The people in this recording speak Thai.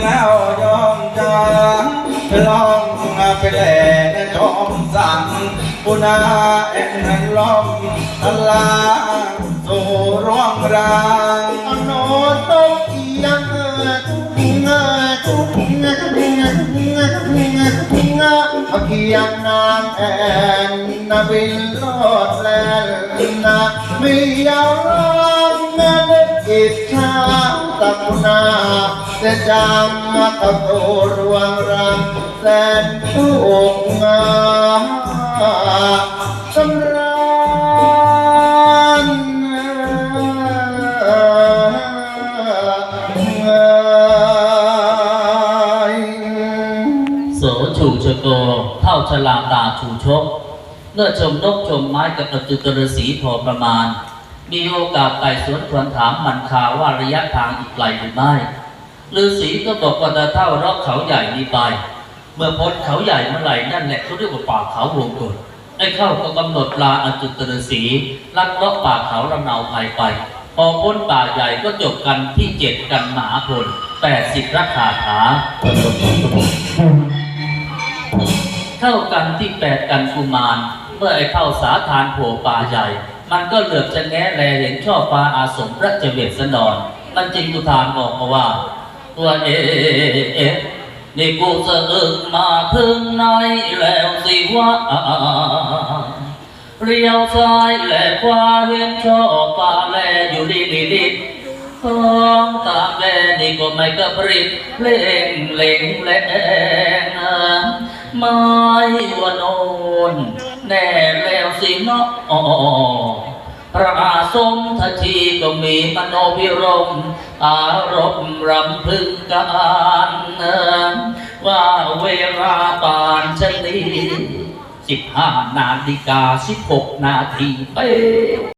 แนวยอมจาลองไปแหล่จอมสั่งปุนาเอ็นลอมทลาสู่ร่วงรางอโนโตเอียงเออกุงเออกุงเออกุงเออกุงเออกุงเออกุงเออเกียงนางแอนนาบินโลดแลนนามียาว ตะกุนาจะจำมาตะโกรวงรังแสนทุกงาสำราญโสชูชโกเท่าชลาตาชูชกเมื่อชมนกชมไม้กับอจุตรสีพอประมาณ มีโอกาสไต่สวนทวนถามมันคาว่าระยะทางอีกไกลหรือไม่ฤาษีก็บอกว่าจะเท่ารอบเขาใหญ่นี้ไป เมื่อพ้นเขาใหญ่เมื่อไหร่นั่นแหละเขาเรียกว่าป่าเขาวงกฏไอ้เข้าก็กำหนดลาอจุตรสีลัดเลาะป่าเขาลำเนาภัยไปพอพ้นป่าใหญ่ก็จบกันที่เจ็ดกันหมาพลแปดสิบรักขาถาเท่ากันที่แปดกันกุมาร เมื่อไอ้เข้าสาทานโผป่าใหญ่ มันก็เหลือบจะแงะแลเห็นช่อฟ้าอาสมพระเจเวตสนอนมันจึงอุทานออกมาว่า ตัวเอะนี่กูสะอึกมาถึงไหนแล้วสิวะเรียวซ้ายแลขวาเห็นช่อฟ้าแลอยู่ดีดีดีท้องตาแม่นี่ก็ไม่กระปริบเล่งเล่งแรงไม่ว่าโนน แน่แล้วสิเนาะพระอาสมทชีก็มีมโนพิรม อารมณ์รำพึงการว่าเวลาปานชนีสิบห้านาฬิกาสิบหกนาทีเป๊ะ